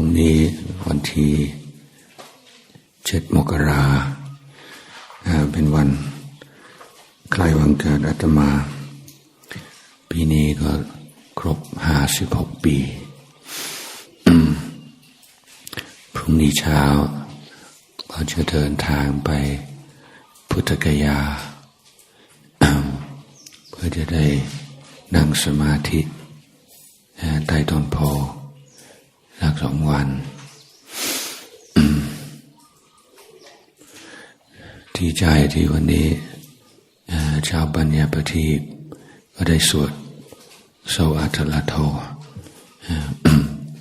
รุ่งนี้วันที่เจ็ดมกราเป็นวันใกล้วันเกิดอาตมา ปีนี้ก็ครบห้าสิบหกปี พรุ่งนี้เช้าเราจะเดินทางไปพุทธกยา เพื่อจะได้นั่งสมาธิใต้ต้นโพ สักสองวัน ที่ใจที่วันนี้ชาวปัญญาปทีก็ได้สวดโซอัตลโท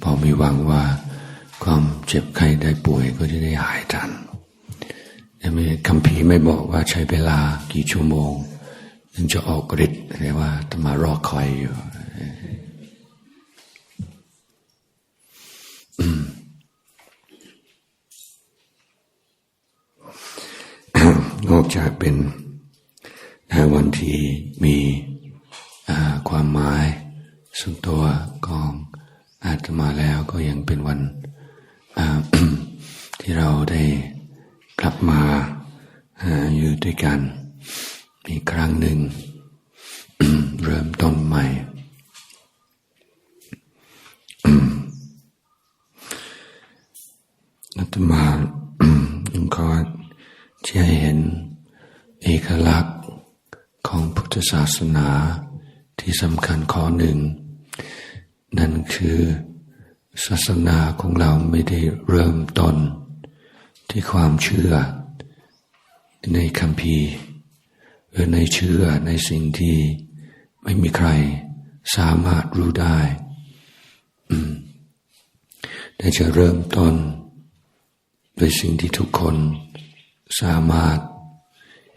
พอมีหวังว่าความเจ็บไข้ได้ป่วยก็จะได้หายทันแต่ไม่คำพีไม่บอกว่าใช้เวลากี่ชั่วโมงถึงจะออกฤทธิ์แต่ว่าตมารอคอยอยู่นอก จากเป็นวันที่มีความหมายสุดตัวกองอาตมาแล้วก็ยังเป็นวันที่เราได้กลับมาอยู่ด้วยกันอีกครั้งหนึ่ง เริ่มต้นใหม่อาตมายังขอจะเห็น เอกลักษณ์ของพุทธศาสนาที่สำคัญข้อหนึ่ง นั่นคือศาสนาของเราไม่ได้เริ่มต้นที่ความเชื่อ ในคำพีหรือในเชื่อในสิ่งที่ไม่มีใครสามารถรู้ได้แต่จะเริ่มต้นโดยสิ่งที่ทุกคนสามารถ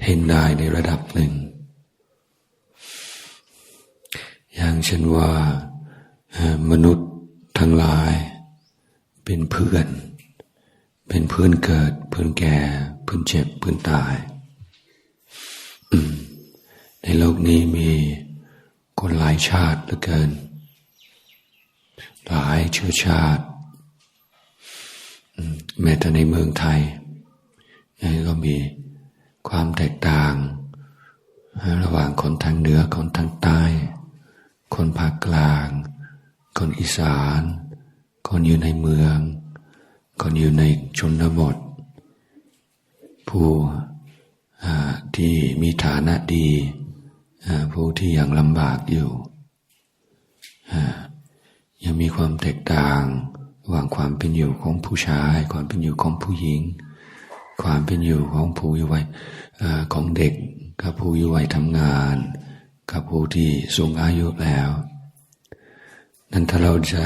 เห็นได้ในระดับหนึ่ง อย่างเช่นว่ามนุษย์ทั้งหลาย เป็นเพื่อน เป็นเพื่อนเกิด เพื่อนแก่ เพื่อนเจ็บ เพื่อนตาย ในโลกนี้มีคนหลายชาติเหลือเกิน หลายเชื้อชาติแม้แต่ในเมืองไทยก็มี ความแตกต่าง ระหว่างคนทางเหนือคนทางใต้ คนภาคกลาง คนอีสาน คนอยู่ในเมือง คนอยู่ในชนบท ผู้ที่มีฐานะดีผู้ที่ยังลำบากอยู่ยังมีความแตกต่างระหว่างความเป็นอยู่ของผู้ชาย ความเป็นอยู่ของผู้หญิง ความเป็นอยู่ของผู้อยู่วัยของเด็กกับผู้อยู่วัยทำงาน กับผู้ที่สูงอายุแล้ว นั้นถ้าเราจะ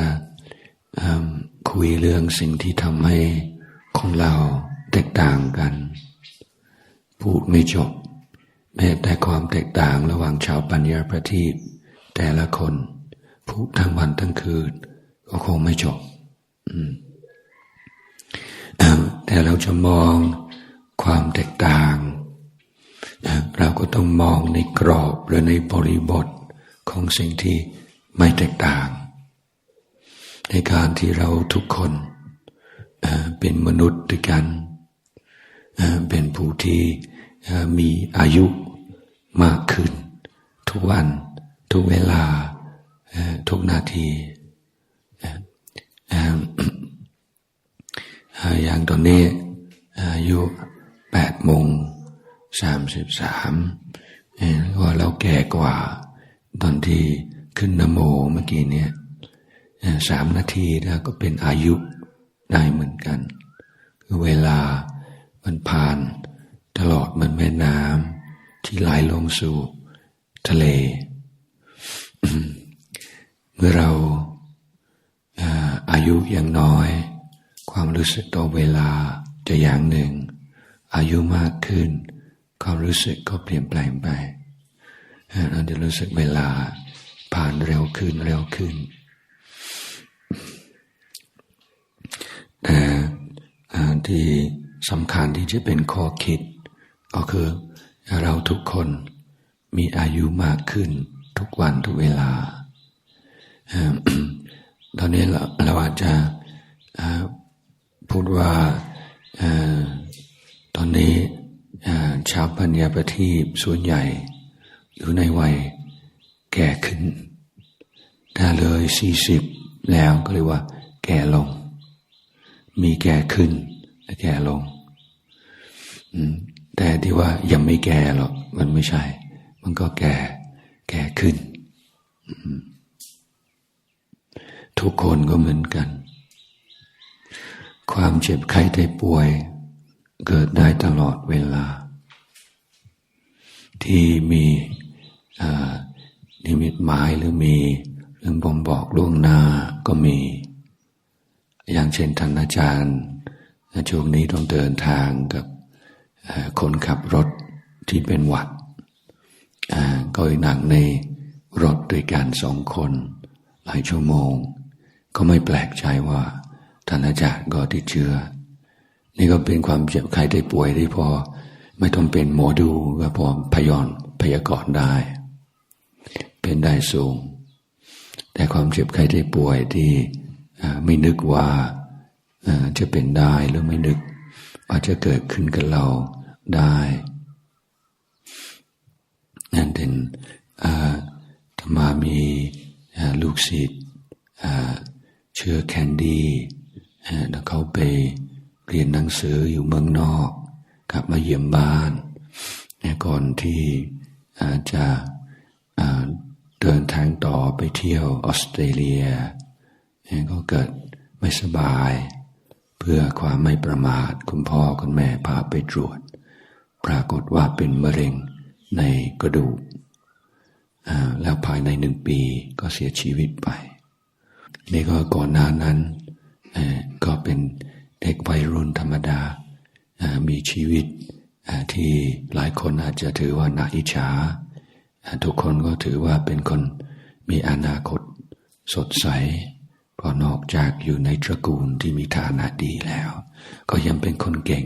คุยเรื่องสิ่งที่ทำให้ของเราแตกต่างกัน พูดไม่จบแม้แต่ความแตกต่างระหว่างชาวปัญญาประทีปแต่ละคนพูดทั้งวันทั้งคืน ก็คงไม่จบแต่เราจะมอง ความแตกต่างเราก็ต้องมองในกรอบหรือในบริบทของสิ่งที่ไม่แตกต่าง ในการที่เราทุกคนเป็นมนุษย์ด้วยกันเป็นผู้ที่มีอายุมากขึ้น ทุกวัน ทุกเวลา ทุกนาทีอย่างตอนนี้อายุ แปดโมงสามสิบสามว่าเราแก่กว่า ตอนที่ขึ้นนโมเมื่อกี้เนี่ยสามนาทีแล้วก็เป็นอายุได้เหมือนกัน คือเวลามันผ่านตลอดมันแม่น้ำที่ไหลลงสู่ทะเล เมื่อเราอายุยังน้อย ความรู้สึกต่อเวลาจะอย่างหนึ่ง อายุมากขึ้น ความรู้สึกก็เปลี่ยนแปลงไปเราจะรู้สึกเวลาผ่านเร็วขึ้นเร็วขึ้นแต่ที่สำคัญที่จะเป็นข้อคิด ก็คือเราทุกคนมีอายุมากขึ้นทุกวันทุกเวลา ตอนนี้เราเราอาจจะพูดว่า ตอนนี้ชาวปัญญาประทีปส่วนใหญ่ อยู่ในวัยแก่ขึ้น ถ้าเลยสี่สิบแล้วก็เรียกว่า แก่ลง มีแก่ขึ้นและแก่ลง แต่ที่ว่ายังไม่แก่หรอกมันไม่ใช่ มันก็แก่แก่ขึ้น ทุกคนก็เหมือนกัน ความเจ็บไข้ได้ป่วย เกิดได้ตลอดเวลา ที่มีนิมิตหมายหรือมีเรื่องบ่มบอกล่วงหน้าก็มี อย่างเช่นท่านอาจารย์ช่วงนี้ต้องเดินทางกับคนขับรถที่เป็นหวัดก็หนังในรถด้วยกันสองคน หลายชั่วโมง ก็ไม่แปลกใจว่าท่านอาจารย์ก็ติดเชื้อ นี่ก็เป็นความเจ็บไข้ได้ป่วยที่พอ ไม่ต้องเป็นหมอดูก็พอพยอนพยากรณ์ได้ เป็นได้สูง แต่ความเจ็บไข้ได้ป่วยที่ไม่นึกว่าจะเป็นได้หรือไม่นึกว่าจะเกิดขึ้นกับเราได้นั่นเป็นธรรมามีลูกศิษย์เชื่อแคนดี้แล้วเขาไป เรียนหนังสืออยู่เมืองนอก กลับมาเยี่ยมบ้านก่อนที่จะเดินทางต่อไปเที่ยวออสเตรเลียก็เกิดไม่สบาย เพื่อความไม่ประมาทคุณพ่อคุณแม่พาไปตรวจ ปรากฏว่าเป็นมะเร็งในกระดูกแล้วภายในหนึ่งปีก็เสียชีวิตไป นี่ก็ก่อนหน้านั้นก็เป็น เด็กวัยรุ่นธรรมดา มีชีวิตที่หลายคนอาจจะถือว่านาอิจฉาทุกคนก็ถือว่าเป็นคนมีอนาคตสดใสพอนอกจากอยู่ในตระกูลที่มีฐานะดีแล้ว ก็ยังเป็นคนเก่ง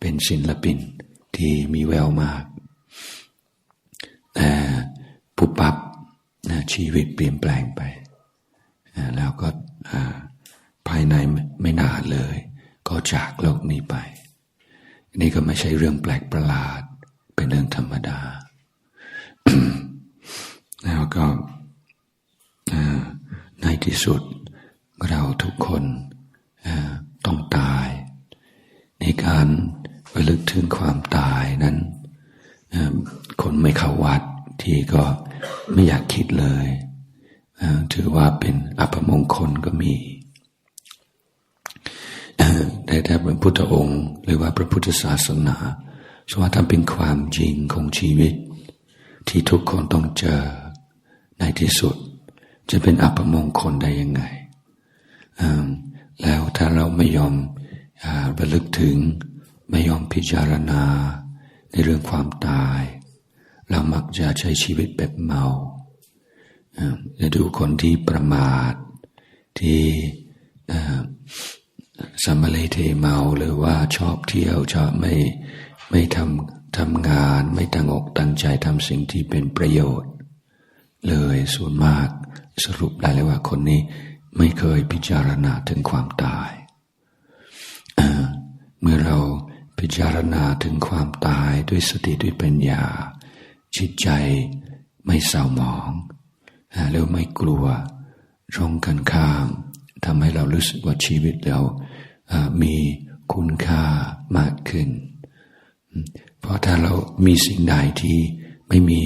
เป็นศิลปินที่มีแววมากแต่ปุบปับชีวิตเปลี่ยนแปลงไป แล้วก็ภายในไม่นานเลย ก็จากโลกนี้ไป นี่ก็ไม่ใช่เรื่องแปลกประหลาด เป็นเรื่องธรรมดา แล้วก็ในที่สุดเราทุกคนต้องตาย ในการระลึกถึงความตายนั้น คนไม่เข้าวัดที่ก็ไม่อยากคิดเลย ถือว่าเป็นอัปมงคลก็มี แต่ถ้าเป็นพุทธองค์หรือว่าพระพุทธศาสนาสว่าทำเป็นความจริงของชีวิต ที่ทุกคนต้องเจอในที่สุด จะเป็นอัปมงคลได้ยังไง แล้วถ้าเราไม่ยอมระลึกถึงไม่ยอมพิจารณาในเรื่องความตาย เรามักจะใช้ชีวิตแบบเมาจะดูคนที่ประมาทที่ สมเลเทเมาหรือว่าชอบเที่ยวชอบไม่ไม่ทำทำงานไม่ตั้งอกตั้งใจทำสิ่งที่เป็นประโยชน์ เลยส่วนมากสรุปได้เลยว่าคนนี้ไม่เคยพิจารณาถึงความตาย เมื่อเราพิจารณาถึงความตายด้วยสติด้วยปัญญาจิตใจไม่เศร้าหมองแล้วไม่กลัวตรงกันข้าม ทำให้เรารู้สึกว่าชีวิตเรามีคุณค่ามากขึ้น เพราะถ้าเรามีสิ่งใดที่ไม่มี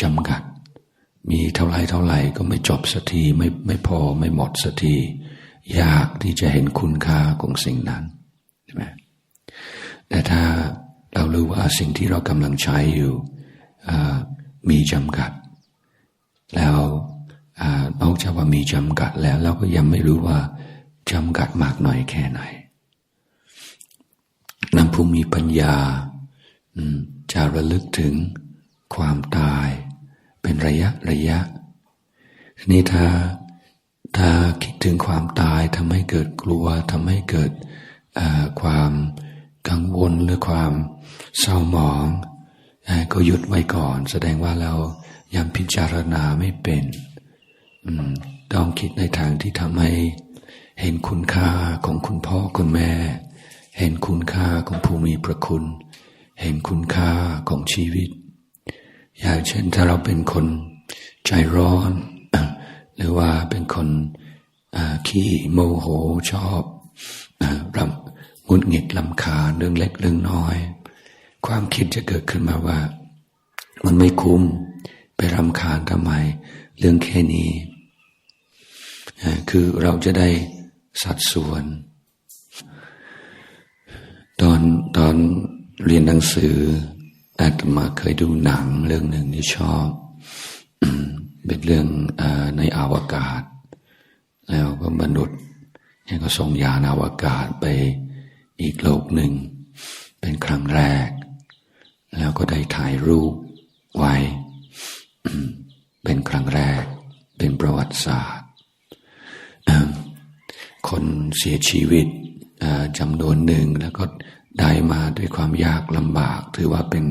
จำกัด มีเท่าไรเท่าไรก็ไม่จบสักทีไม่ไม่พอไม่หมดสักทียากที่จะเห็นคุณค่าของสิ่งนั้นใช่ไหมแต่ถ้าเรารู้ว่าสิ่งที่เรากำลังใช้อยู่มีจำกัด แล้ว นอกจากว่ามีจำกัดแล้ว เราก็ยังไม่รู้ว่าจำกัดมากน้อยแค่ไหนนำผู้มีปัญญาจะระลึกถึงความตายเป็นระยะระยะทีนี้ถ้าถ้าคิดถึงความตายทำให้เกิดกลัวทำให้เกิดความกังวลหรือความเศร้าหมอง ก็หยุดไว้ก่อน แสดงว่าเรายังพิจารณาไม่เป็น ต้องคิดในทางที่ทำให้เห็นคุณค่าของคุณพ่อคุณแม่ เห็นคุณค่าของผู้มีพระคุณ เห็นคุณค่าของชีวิต อย่างเช่นถ้าเราเป็นคนใจร้อน หรือว่าเป็นคนขี้โมโหชอบรำงุดหงิดลำคาเรื่องเล็กเรื่องน้อย ความคิดจะเกิดขึ้นมาว่า มันไม่คุ้มไปรำคาญทำไม เรื่องแค่นี้ คือเราจะได้สัดส่วน ตอนตอนเรียนหนังสืออาตมาเคยดูหนังเรื่องหนึ่งที่ชอบ เป็นเรื่องอในอวกาศ แล้วก็มนุษย์ก็ส่งยานอวกาศไปอีกโลกหนึ่ง เป็นครั้งแรก แล้วก็ได้ถ่ายรูปไว้ เป็นครั้งแรก เป็นประวัติศาสตร์ คนเสียชีวิตจำนวนหนึ่งแล้วก็ได้มาด้วยความยากลำบาก ถือว่าเป็น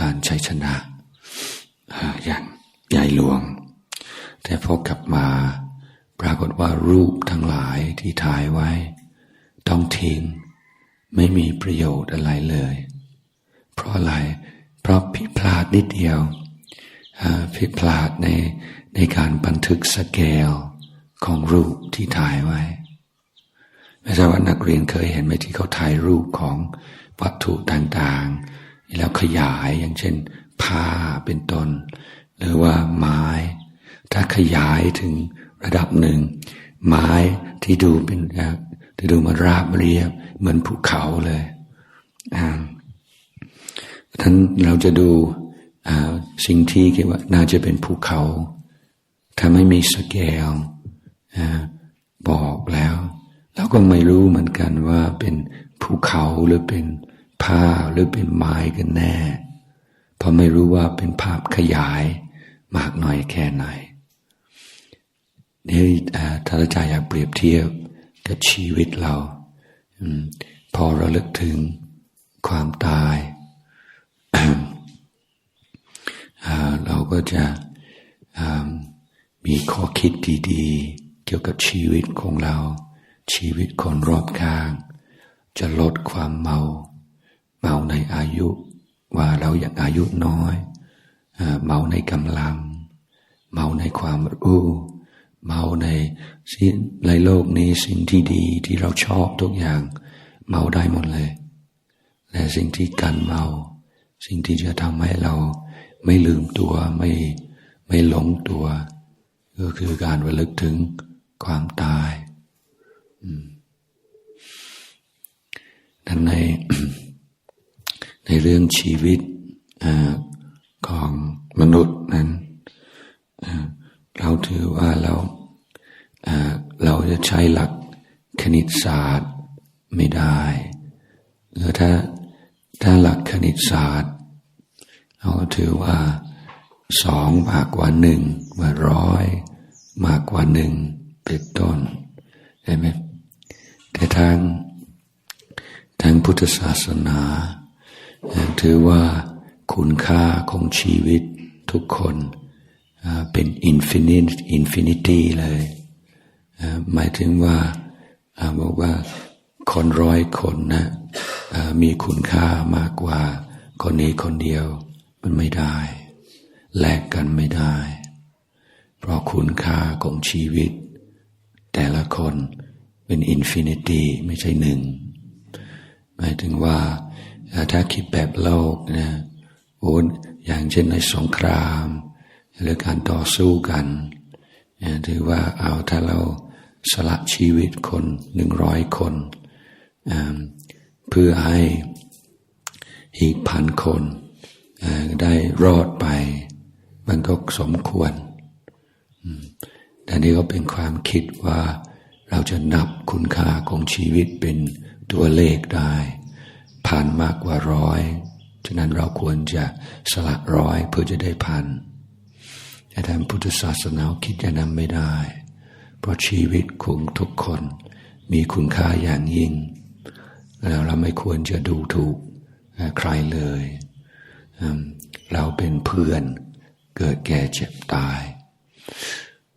การชัยชนะอย่างใหญ่หลวง แต่พอกลับมาปรากฏว่ารูปทั้งหลายที่ถ่ายไว้ ต้องทิ้งไม่มีประโยชน์อะไรเลย เพราะอะไร เพราะผิดพลาดนิดเดียวผิดพลาดในในการบันทึกสเกล ของรูปที่ถ่ายไว้ ไม่ทราบว่านักเรียนเคยเห็นไหมที่เขาถ่ายรูปของวัตถุต่างๆ แล้วขยายอย่างเช่น ผ้าเป็นต้น หรือว่าไม้ ถ้าขยายถึงระดับหนึ่ง ไม้ที่ดูเป็นที่ดูมาราบเรียบ เหมือนภูเขาเลยท่านเราจะดูสิ่งที่คิดว่าน่าจะเป็นภูเขา ถ้าไม่มีสเกล บอกแล้ว เราก็ไม่รู้เหมือนกันว่าเป็นภูเขาหรือเป็นผ้าหรือเป็นไม้กันแน่ เพราะไม่รู้ว่าเป็นภาพขยายมากน้อยแค่ไหนนี่ถ้าอาจารย์อยากเปรียบเทียบกับชีวิตเราพอเราลึกถึงความตาย เราก็จะมีข้อคิดดี ๆ เกี่ยวกับชีวิตของเรา ชีวิตคนรอบข้าง จะลดความเมา เมาในอายุ ว่าเราอย่ากอายุน้อย เมาในกำลัง เมาในความรู้เมาในสิ่งในโลกนี้สิ่งที่ดีที่เราชอบทุกอย่าง เมาได้หมดเลยแต่สิ่งที่กันเมา สิ่งที่จะทำให้เราไม่ลืมตัวไม่ไม่หลงตัว ก็คือการระลึกถึง ความตายนั้นในในเรื่องชีวิตอของมนุษย์นั้นเราถือว่าเราเราจะใช้หลักคณิตศาสตร์ไม่ได้หรือถ้าถ้าหลักคณิตศาสตร์ เราถือว่าสองมากกว่าหนึ่งว่าร้อยมากกว่าหนึ่ง เป็นต้นใช่ไหมแต่ทางทางพุทธศาสนาถือว่าคุณค่าของชีวิตทุกคนเป็นอินฟินิตอินฟินิตี้เลยหมายถึงว่าบอกว่าคนร้อยคนนะมีคุณค่ามากกว่าคนนี้คนเดียวมันไม่ได้ แลกกันไม่ได้ เพราะคุณค่าของชีวิต แต่ละคนเป็นอินฟินิตี้ไม่ใช่หนึ่ง หมายถึงว่าถ้าคิดแบบโลกนะโอ้อย่างเช่นในสงครามหรือการต่อสู้กันถือว่าเอาถ้าเราสละชีวิตคนหนึ่งร้อยคน เพื่อให้อีกพันคนได้รอดไป มันก็สมควร นี้ก็เป็นความคิดว่าเราจะนับคุณค่าของชีวิตเป็นตัวเลขได้ผ่านมากกว่าร้อยฉะนั้นเราควรจะสละร้อยเพื่อจะได้พันแต่ทางพุทธศาสนาคิดจะนำไม่ได้ เพราะชีวิตของทุกคนมีคุณค่าอย่างยิ่ง แล้วเราไม่ควรจะดูถูกใครเลย เราเป็นเพื่อนเกิดแก่เจ็บตาย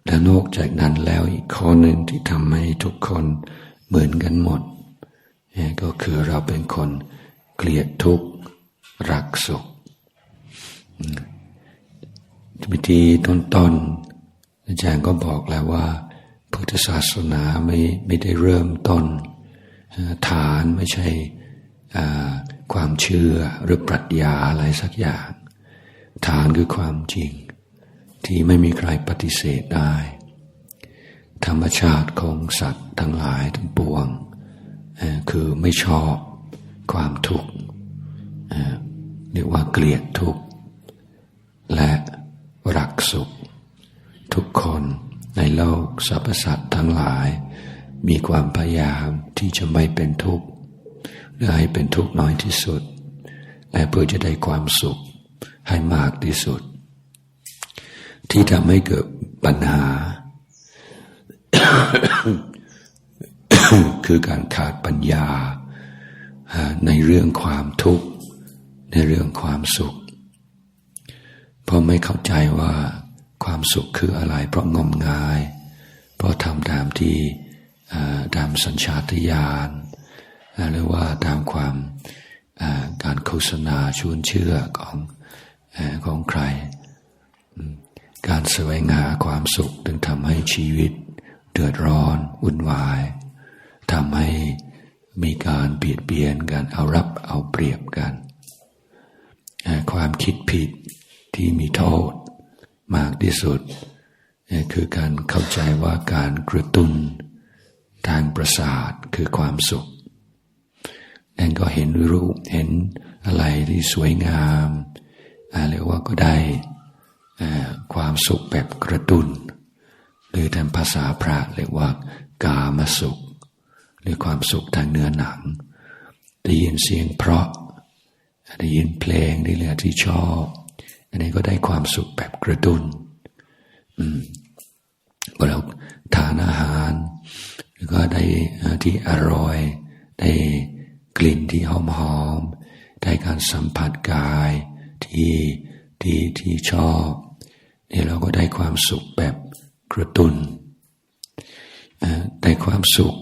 และนอกจากนั้นแล้วอีกข้อหนึ่งที่ทำให้ทุกคนเหมือนกันหมดก็คือเราเป็นคนเกลียดทุกข์รักสุขวิธีต้นๆอาจารย์ก็บอกแล้วว่า พุทธศาสนาไม่ไม่ได้เริ่มต้น ฐานไม่ใช่ความเชื่อหรือปรัชญาอะไรสักอย่าง ฐานคือความจริง ที่ไม่มีใครปฏิเสธได้ ธรรมชาติของสัตว์ทั้งหลายทั้งปวง คือไม่ชอบความทุกข์เรียกว่าเกลียดทุกข์และรักสุข ทุกคนในโลกสรรพสัตว์ทั้งหลาย มีความพยายามที่จะไม่เป็นทุกข์หรือให้เป็นทุกข์น้อยที่สุด และเพื่อจะได้ความสุขให้มากที่สุด ที่ทำให้เกิดปัญหา คือการขาดปัญญา ในเรื่องความทุกข์ ในเรื่องความสุข เพราะไม่เข้าใจว่าความสุขคืออะไร เพราะงมงาย เพราะทำตามที่ตามสัญชาตญาณหรือว่าตามความการโฆษณาชวนเชื่อของของใคร การแสวงหาความสุขถึงทำให้ชีวิต เดือดร้อนวุ่นวายทำให้มีการเบียดเบียนกันเอารับเอาเปรียบกัน ความคิดผิดที่มีโทษมากที่สุด คือการเข้าใจว่าการกระตุ้นทางประสาทคือความสุข นั่นก็เห็นรูปเห็นอะไรที่สวยงามเรียกว่าก็ได้ ความสุขแบบกระตุนหรือทางภาษาพระเรียกว่ากามสุข หรือความสุขทางเนื้อหนัง ได้ยินเสียงเพราะ ได้ยินเพลงที่เหลืองที่ชอบ อันนี้ก็ได้ความสุขแบบกระตุนอืมพอเราทานอาหารก็ได้ที่อร่อย ได้กลิ่นที่หอมหอมได้การสัมผัสกายที่ที่ที่ชอบ นี่เราก็ได้ความสุขแบบกระตุนได้ความสุข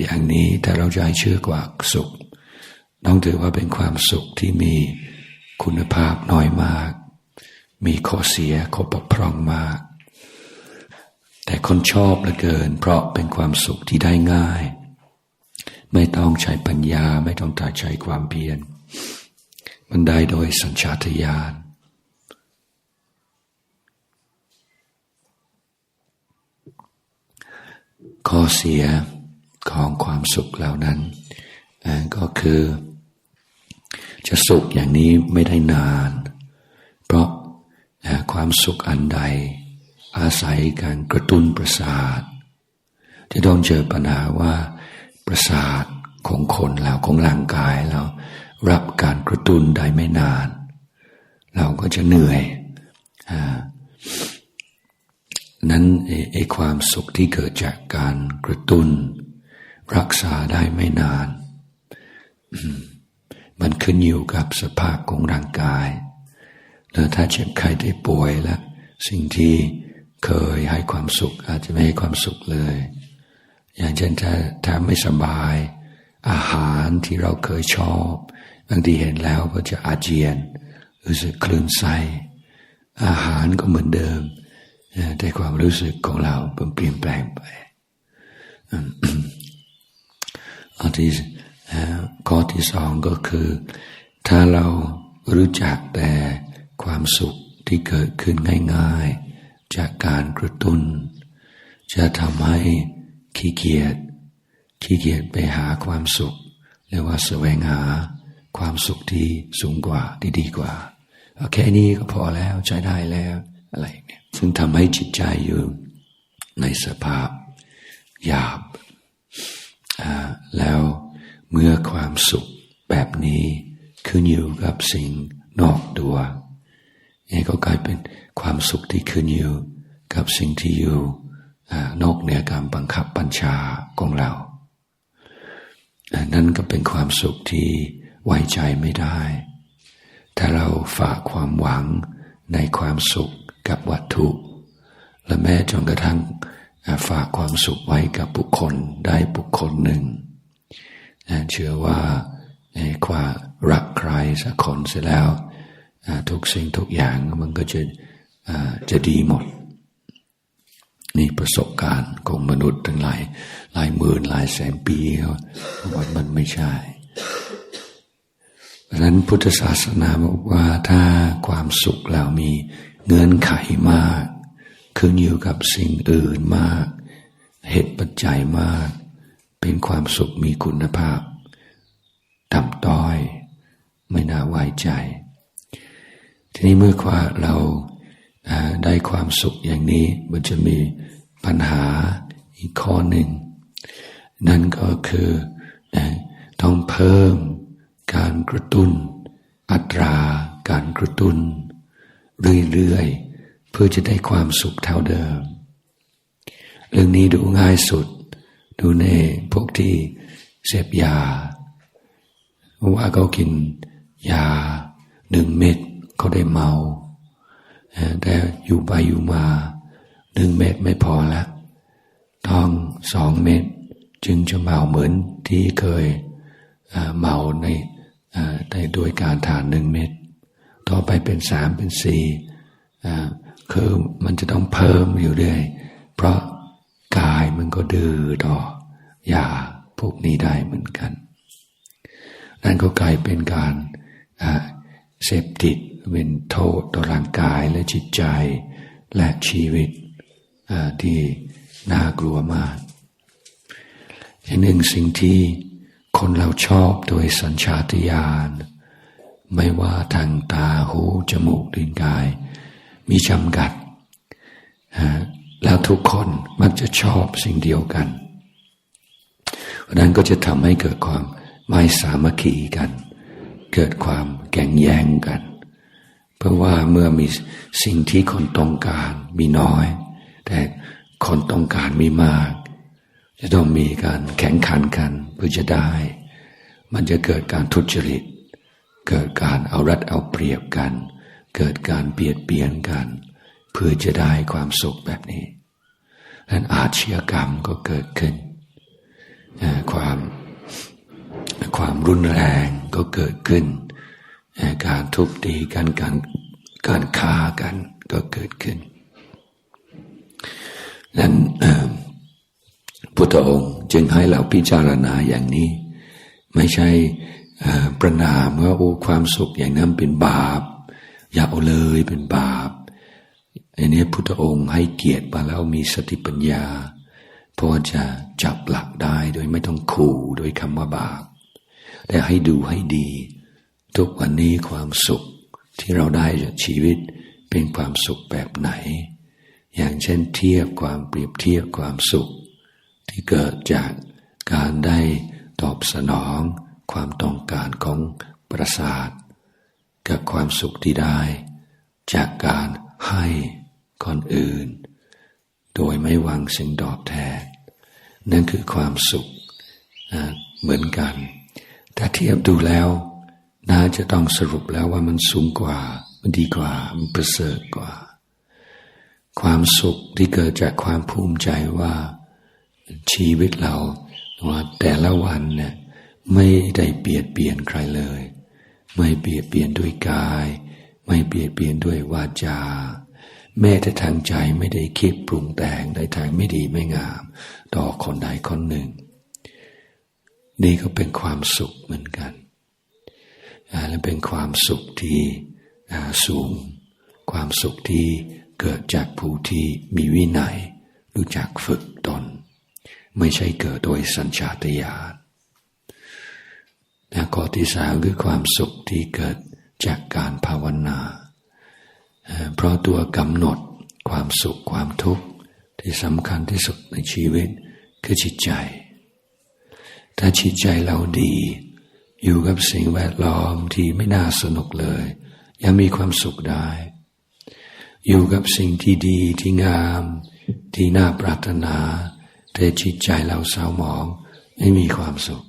อย่างนี้แต่เราให้ชื่อกว่าสุข ต้องถือว่าเป็นความสุขที่มีคุณภาพน้อยมาก มีข้อเสียข้อบกพร่องมาก แต่คนชอบเหลือเกิน เพราะเป็นความสุขที่ได้ง่าย ไม่ต้องใช้ปัญญาไม่ต้องใช้ความเพียรมันได้โดยสัญชาตญาณ เสียของความสุขเหล่านั้นก็คือ จะสุขอย่างนี้ไม่ได้นาน เพราะความสุขอันใด อาศัยการกระตุ้นประสาท จะต้องเจอปัญหาว่าประสาทของคนเราของร่างกายเรารับการกระตุ้นได้ไม่นาน เราก็จะเหนื่อยอ นั้นไอ้ความสุขที่เกิดจากการกระตุ้น รักษาได้ไม่นาน มันขึ้นอยู่กับสภาพของร่างกาย แล้วถ้าเจ็บไข้ได้ป่วยแล้ว สิ่งที่เคยให้ความสุข อาจจะไม่ให้ความสุขเลย อย่างเช่นถ้าถ้าไม่สบาย อาหารที่เราเคยชอบบางทีเห็นแล้วก็จะอาเจียนรู้สึกคลื่นไส้อาหารก็เหมือนเดิม แต่ความรู้สึกของเราเปลี่ยนแปลงไปข้อที่ข้อที่สองก็คือ ถ้าเรารู้จักแต่ความสุขที่เกิดขึ้นง่าย ๆ จากการกระตุ้น จะทำให้ขี้เกียจขี้เกียจไปหาความสุขเรียกว่าแสวงหาความสุขที่สูงกว่าที่ดีกว่าแค่นี้ก็พอแล้วใช้ได้แล้วอะไรเนี่ย ซึ่งทำให้จิตใจอยู่ในสภาพหยาบ แล้วเมื่อความสุขแบบนี้ขึ้นอยู่กับสิ่งนอกตัวนี่ก็กลายเป็นความสุขที่ขึ้นอยู่กับสิ่งที่อยู่นอกเหนือการบังคับบัญชาของเรา นั่นก็เป็นความสุขที่ไว้ใจไม่ได้ ถ้าเราฝากความหวังในความสุข กับวัตถุ และแม้จนกระทั่งฝากความสุขไว้กับบุคคลได้บุคคลหนึ่งเชื่อว่าความรักใครสักคนเสร็จแล้ว ทุกสิ่งทุกอย่างมันก็จะจะดีหมด นี่ประสบการณ์ของมนุษย์ทั้งหลายหลายหมื่นหลายแสนปีว่ามันไม่ใช่ดังนั้นพุทธศาสนาบอกว่าถ้าความสุขเรามี เงื่อนไขมาก ขึ้นอยู่กับสิ่งอื่นมาก เหตุปัจจัยมาก เป็นความสุขมีคุณภาพต่ำต้อย ไม่น่าไว้ใจ ทีนี้เมื่อว่าเราได้ความสุขอย่างนี้มันจะมีปัญหาอีกข้อหนึ่ง นั่นก็คือต้องเพิ่มการกระตุ้น อัตราการกระตุ้น เรื่อยๆ เพื่อจะได้ความสุขเท่าเดิม เรื่องนี้ดูง่ายสุด ดูในพวกที่เสพยาว่าเขากินยาหนึ่งเม็ดเขาได้เมา แต่อยู่ไปอยู่มาหนึ่งเม็ดไม่พอละต้องสองเม็ดจึงจะเมาเหมือนที่เคยเมาในได้โดยการทานหนึ่งเม็ด ต่อไปเป็นสามเป็นสี่คือมันจะต้องเพิ่มอยู่เรื่อยเพราะกายมันก็ดื้อต่อยาพวกนี้ได้เหมือนกัน นั่นก็กลายเป็นการเสพติดเป็นโทษต่อร่างกายและจิตใจและชีวิตที่น่ากลัวมากอย่างหนึ่งสิ่งที่คนเราชอบโดยสัญชาตญาณ ไม่ว่าทางตาหูจมูกลิ้นกาย มีจำกัด แล้วทุกคนมักจะชอบสิ่งเดียวกันเพราะนั้นก็จะทำให้เกิดความไม่สามัคคีกัน เกิดความแข่งแย่งกัน เพราะว่าเมื่อมีสิ่งที่คนต้องการมีน้อย แต่คนต้องการมีมาก จะต้องมีการแข่งขันกันเพื่อจะได้ มันจะเกิดการทุจริต เกิดการเอารัดเอาเปรียบกัน เกิดการเบียดเบียนกัน เพื่อจะได้ความสุขแบบนี้นั้นอาชญากรรมก็เกิดขึ้น ความความรุนแรงก็เกิดขึ้น การทุบตีกันการการฆ่ากันก็เกิดขึ้นนั้นพุทธองค์จึงให้เราพิจารณาอย่างนี้ ไม่ใช่ ประนามว่าโอ้ความสุขอย่างนั้นเป็นบาป อย่าเอาเลยเป็นบาปอันนี้พุทธองค์ให้เกียรติมาแล้วมีสติปัญญาพอจะจับหลักได้โดยไม่ต้องขู่โดยคำว่าบาป แต่ให้ดูให้ดี ทุกวันนี้ความสุขที่เราได้จากชีวิตเป็นความสุขแบบไหน อย่างเช่นเทียบความเปรียบเทียบความสุข ที่เกิดจากการได้ตอบสนอง ความต้องการของประสาท กับความสุขที่ได้ จากการให้คนอื่น โดยไม่หวังสิ่งตอบแทน นั่นคือความสุขเหมือนกัน ถ้าเทียบดูแล้ว น่าจะต้องสรุปแล้วว่ามันสูงกว่า มันดีกว่า มันประเสริฐกว่า ความสุขที่เกิดจากความภูมิใจว่าชีวิตเราว่าแต่ละวันเนี่ย ไม่ได้เบียดเบียนใครเลย ไม่เบียดเบียนด้วยกาย ไม่เบียดเบียนด้วยวาจา แม้แต่ทางใจไม่ได้คิดปรุงแต่งในทางไม่ดีไม่งาม ต่อคนใดคนหนึ่ง นี่ก็เป็นความสุขเหมือนกันและเป็นความสุขที่สูง ความสุขที่เกิดจากผู้ที่มีวินัย รู้จักฝึกตน ไม่ใช่เกิดโดยสัญชาตญาณ นะข้อที่สามคือความสุขที่เกิดจากการภาวนา เพราะตัวกำหนดความสุขความทุกข์ที่สำคัญที่สุดในชีวิตคือจิตใจ ถ้าจิตใจเราดี อยู่กับสิ่งแวดล้อมที่ไม่น่าสนุกเลย ยังมีความสุขได้ อยู่กับสิ่งที่ดีที่งาม ที่น่าปรารถนา แต่จิตใจเราเศร้าหมองไม่มีความสุข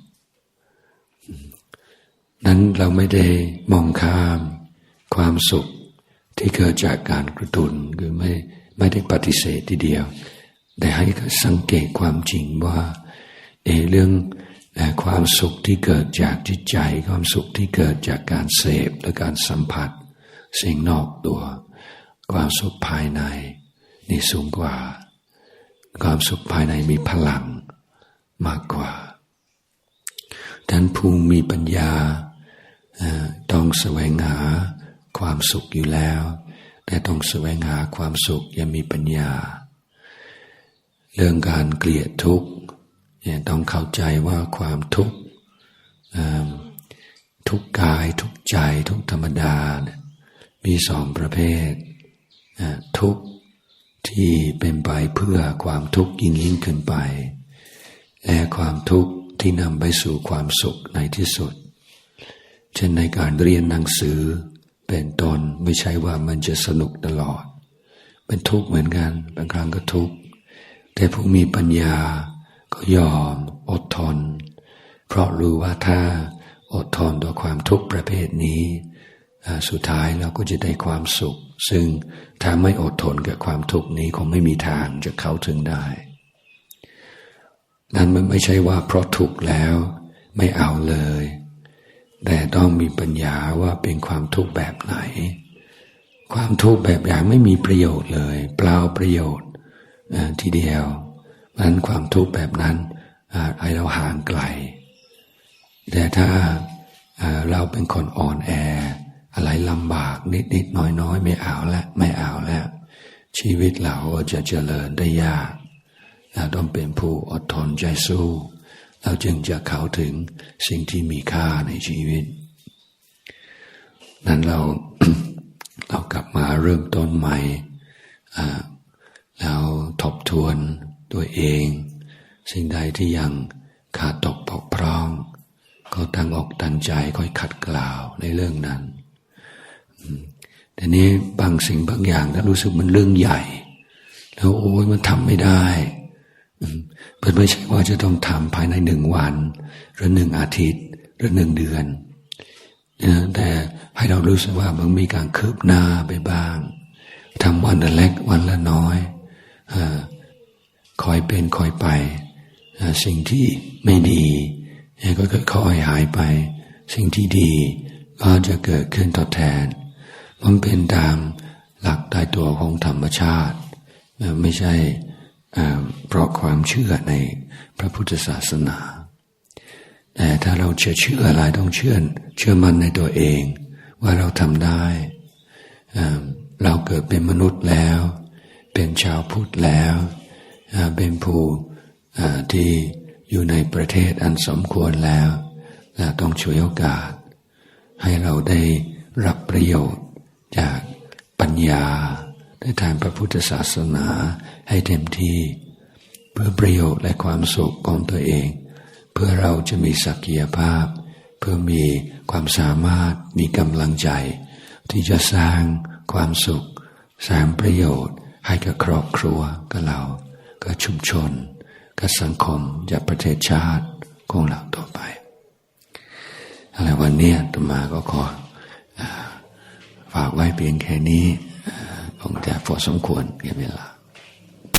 นั้นเราไม่ได้มองข้ามความสุขที่เกิดจากการกระตุนคือไม่ไม่ได้ปฏิเสธทีเดียว แต่ให้สังเกตความจริงว่าเอเรื่องความสุขที่เกิดจากจิตใจ ความสุขที่เกิดจากการเสพและการสัมผัส สิ่งนอกตัว ความสุขภายใน นี่สูงกว่า ความสุขภายในมีพลังมากกว่าท่านผู้มีปัญญา ต้องแสวงหาความสุขอยู่แล้ว แต่ต้องแสวงหาความสุขยังมีปัญญา เรื่องการเกลียดทุกข์ต้องเข้าใจว่าความทุกข์ทุกกายทุกใจทุกธรรมดา มีสองประเภท ทุกที่เป็นไปเพื่อความทุกข์ยิ่งยิ่งขึ้นไป และความทุกข์ที่นำไปสู่ความสุขในที่สุด เช่นในการเรียนหนังสือ เป็นตนไม่ใช่ว่ามันจะสนุกตลอด เป็นทุกข์เหมือนกันบางครั้งก็ทุกข์แต่ผู้มีปัญญาก็ยอมอดทน เพราะรู้ว่าถ้าอดทนต่อความทุกข์ประเภทนี้ สุดท้ายเราก็จะได้ความสุข ซึ่งถ้าไม่อดทนกับความทุกข์นี้คงไม่มีทางจะเข้าถึงได้ นั่นมันไม่ใช่ว่าเพราะทุกข์แล้วไม่เอาเลย แต่ต้องมีปัญญาว่าเป็นความทุกข์แบบไหน ความทุกข์แบบอย่างไม่มีประโยชน์เลย เปล่าประโยชน์ทีเดียวนั้นความทุกข์แบบนั้นให้เราห่างไกล แต่ถ้าเราเป็นคนอ่อนแอ อะไรลำบากนิดนิดน้อยน้อยไม่เอาแล้วไม่เอาแล้วชีวิตเราจะเจริญได้ยากเราต้องเป็นผู้อดทนใจสู้ เราจึงจะเข้าถึงสิ่งที่มีค่าในชีวิต นั้นเราเรากลับมาเริ่มต้นใหม่เราทบทวนตัวเอง สิ่งใดที่ยังขาดตกบกพร่อง ก็ตั้งอกตั้งใจค่อยขัดกล่าวในเรื่องนั้นแต่นี้บางสิ่งบางอย่างถ้ารู้สึกมันเรื่องใหญ่ แล้วโอ้ยมันทำไม่ได้ เพื่อไม่ใช่ว่าจะต้องทำภายในหนึ่งวัน หรือหนึ่งอาทิตย์ หรือหนึ่งเดือนนะแต่ให้เรารู้สึกว่ามันมีการคืบหน้าไปบ้างทำวันละเล็กวันละน้อยคอยเป็นคอยไป สิ่งที่ไม่ดีก็ค่อยหายไป สิ่งที่ดีก็จะเกิดขึ้นทดแทน มันเป็นตามหลักตายตัวของธรรมชาติ ไม่ใช่ เพราะความเชื่อในพระพุทธศาสนา แต่ถ้าเราเชื่อเชื่ออะไรต้องเชื่อเชื่อมันในตัวเองว่าเราทำได้ เราเกิดเป็นมนุษย์แล้ว เป็นชาวพุทธแล้ว เป็นผู้ที่อยู่ในประเทศอันสมควรแล้วต้องช่วยโอกาส ให้เราได้รับประโยชน์จากปัญญา ในทางพระพุทธศาสนาให้เต็มที่ เพื่อประโยชน์และความสุขของตัวเอง เพื่อเราจะมีศักยภาพ เพื่อมีความสามารถมีกำลังใจ ที่จะสร้างความสุข สร้างประโยชน์ให้กับครอบครัวกับเรากับชุมชนกับสังคมจากประเทศชาติของเราต่อไปอะไรวันนี้ตมาก็ขอฝากไว้เพียงแค่นี้ คงจะพอสมควรแก่เวลา